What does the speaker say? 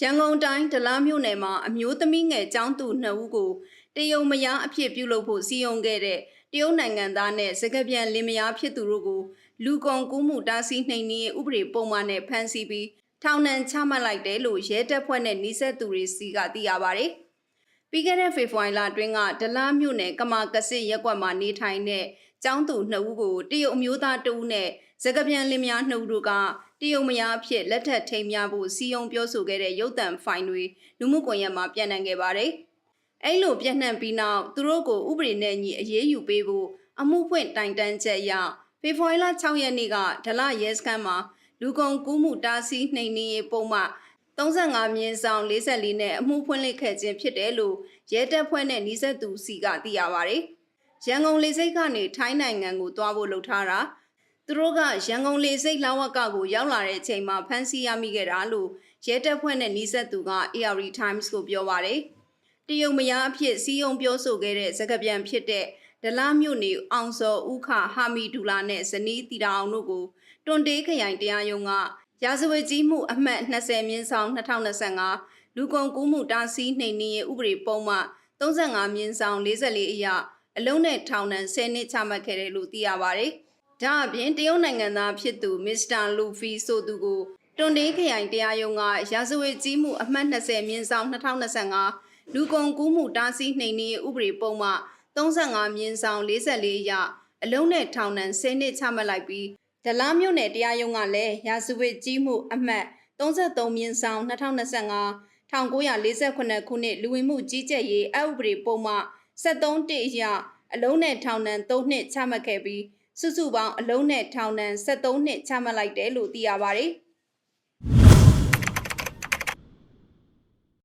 ရန်ကုန်တိုင်းဒလားမြို့နယ်မှာအမျိုးသမီးငယ်ចောင်းသူနှစ်ဦးကိုတယုံမယားအဖြစ်ပြုလုပ်ဖို့စီယုံခဲ့တဲ့တရုတ်နိုင်ငံသားနဲ့စကပြန်လင်မယားဖြစ်သူတို့ကိုလူကုန်ကူးမှုတားဆီးနှိမ်နင်းရေးဥပဒေပုံမှန်နဲ့ဖမ်းဆီးပြီးထောင်ဒဏ်ချမှတ်လိုက်တယ်လို့ရဲတပ်ဖွဲ့နဲ့နှိစက်သူတွေစီကသိရပါဗျ။ပြီးခဲ့တဲ့ဖေဖော်ဝါရီလအတွင်းကဒလားမြို့နယ်ကမာကစစ်ရက်ကွက်မှာနေထိုင်တဲ့ ကျောင်းသူနှစ်ဦးကိုတရုတ်အမျိုးသားတဦးနဲ့စကပြန်လင်မယားနှစ်ဦးတို့ကတရုတ်မယားအဖြစ်လက်ထပ်ထိမ်းမြဖို့စီယုံပြောဆိုခဲ့တဲ့ရုပ်သံဖိုင်တွေလူမှုကွန်ရက်မှာပြန့်နှံ့ခဲ့ပါတယ်။အဲ့လိုပြန့်နှံ့ပြီးနောက်သူတို့ကိုဥပဒေနဲ့ညီအရေးယူပေးဖို့အမှုဖွင့်တိုင်တန်းချက်အရဖေဖော်ဝါရီလ6ရက်နေ့ကဒလရဲစခန်းမှာလူကုန်ကူးမှုတားဆီးနှိမ်နင်းရေးပုံမှန်35မြင်းဆောင်44နဲ့အမှုဖွင့်လှစ်ခဲ့ခြင်းဖြစ်တယ်လို့ရဲတပ်ဖွဲ့နဲ့နှိစက်သူစီကသိရပါဗျ။ ရန်ကုန်လေဆိပ်ကနေထိုင်းနိုင်ငံကိုသွားဖို့လှုပ်ထားတာသူတို့ကရန်ကုန်လေဆိပ်လောင်းဝက်ကကိုရောက်လာတဲ့အချိန်မှာဖမ်းဆီးရမိခဲ့တာလို့ရဲတပ်ဖွဲ့နဲ့နှိစက်သူက AR Times ကိုပြောပါတယ်။တရုတ်မယားအဖြစ်စီယုံပြောဆိုခဲ့တဲ့စကပြန်ဖြစ်တဲ့ဒလမြို့နေအောင်စောဥခဟာမီဒူလာနဲ့ဇနီးတီတာအောင်တို့ကိုတွန်တေးခရိုင်တရားရုံးကရာဇဝတ်ကြီးမှုအမှတ်20မြင်းဆောင်2025လူကုန်ကူးမှုတားဆီးနှိမ်နင်းရေးဥပဒေပုံမှန်35မြင်းဆောင်44အရ အလုံးနဲ့ထောင်ဒဏ်10နှစ်ချမှတ်ခဲ့တယ်လို့သိရပါတယ်။ဒါအပြင်တရုတ်နိုင်ငံသားဖြစ်သူမစ္စတာလူဖီဆိုသူကိုတွန်တေးခရိုင်တရားရုံးကရာဇဝတ်ကြီးမှုအမှတ်20မြင်းဆောင်2025လူကုန်ကူးမှုတားဆီးနှိမ်နင်းရေးဥပဒေပုံမှန်35မြင်းဆောင်44အရအလုံးနဲ့ထောင်ဒဏ်10နှစ်ချမှတ်လိုက်ပြီးဒလားမြို့နယ်တရားရုံးကလည်းရာဇဝတ်ကြီးမှုအမှတ်33မြင်းဆောင်2025 1948ခုနှစ်လူဝင်မှုကြီးကြပ်ရေးအဥပဒေပုံမှ 73တိအရအလုံးနဲ့ထောင်ဒဏ်3နှစ်ချမှတ်ခဲ့ပြီးစုစုပေါင်းအလုံးနဲ့ထောင်ဒဏ်73နှစ်ချမှတ်လိုက်တယ်လို့သိရပါတယ်။